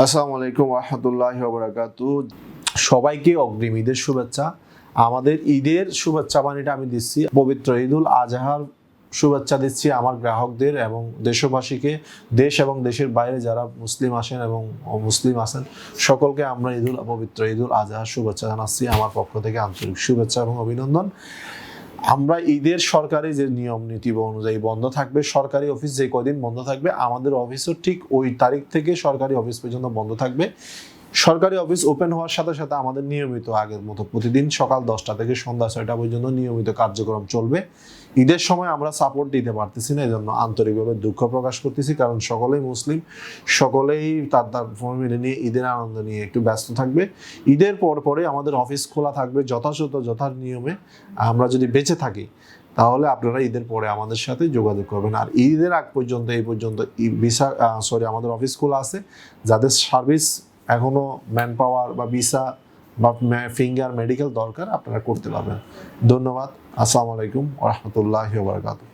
আসসালামু আলাইকুম রহমতুল্লাহ বরাকাতু সবাইকে অগ্রিম ঈদের শুভেচ্ছা। আমাদের ঈদের শুভেচ্ছা বাণীটা আমি দিচ্ছি। পবিত্র ঈদুল আজহার শুভেচ্ছা দিচ্ছি আমার গ্রাহকদের এবং দেশবাসীকে। দেশ এবং দেশের বাইরে যারা মুসলিম আসেন এবং মুসলিম আসেন সকলকে আমরা ঈদুল, পবিত্র ঈদুল আজহার শুভেচ্ছা জানাচ্ছি। আমার পক্ষ থেকে আন্তরিক শুভেচ্ছা এবং অভিনন্দন। আমরা ঈদের সরকারি যে নিয়ম নীতি অনুযায়ী বন্ধ থাকবে, সরকারি অফিস যে কদিন বন্ধ থাকবে, আমাদের অফিসও ঠিক ওই তারিখ থেকে সরকারি অফিস পর্যন্ত বন্ধ থাকবে। সরকারি অফিস ওপেন হওয়ার সাথে সাথে আমাদের নিয়মিত আগের মতো প্রতিদিন সকাল দশটা থেকে সন্ধ্যা ছয়টা পর্যন্ত নিয়মিত কার্যক্রম চলবে। ঈদের সময় আমরা সাপোর্ট দিতে পারতেছি না এই জন্য আন্তরিকভাবে দুঃখ প্রকাশ করতেছি, কারণ সকলেই মুসলিম, সকলেই তার তার ফ্যামিলি নিয়ে ঈদের আনন্দ নিয়ে একটু ব্যস্ত থাকবে। ঈদের পর পরে আমাদের অফিস খোলা থাকবে যথাযথ, যথার নিয়মে আমরা যদি বেঁচে থাকি, তাহলে আপনারা ঈদের পরে আমাদের সাথে যোগাযোগ করবেন। আর ঈদের আগ পর্যন্ত, এই পর্যন্ত সরি আমাদের অফিস খোলা আছে, যাদের সার্ভিস এখনও ম্যান পাওয়ার বা ভিসা বা ফিঙ্গার মেডিকেল দরকার, আপনারা করতে পারবেন। ধন্যবাদ। আসসালামু আলাইকুম রহমতুল্লাহ বারকাতুহ।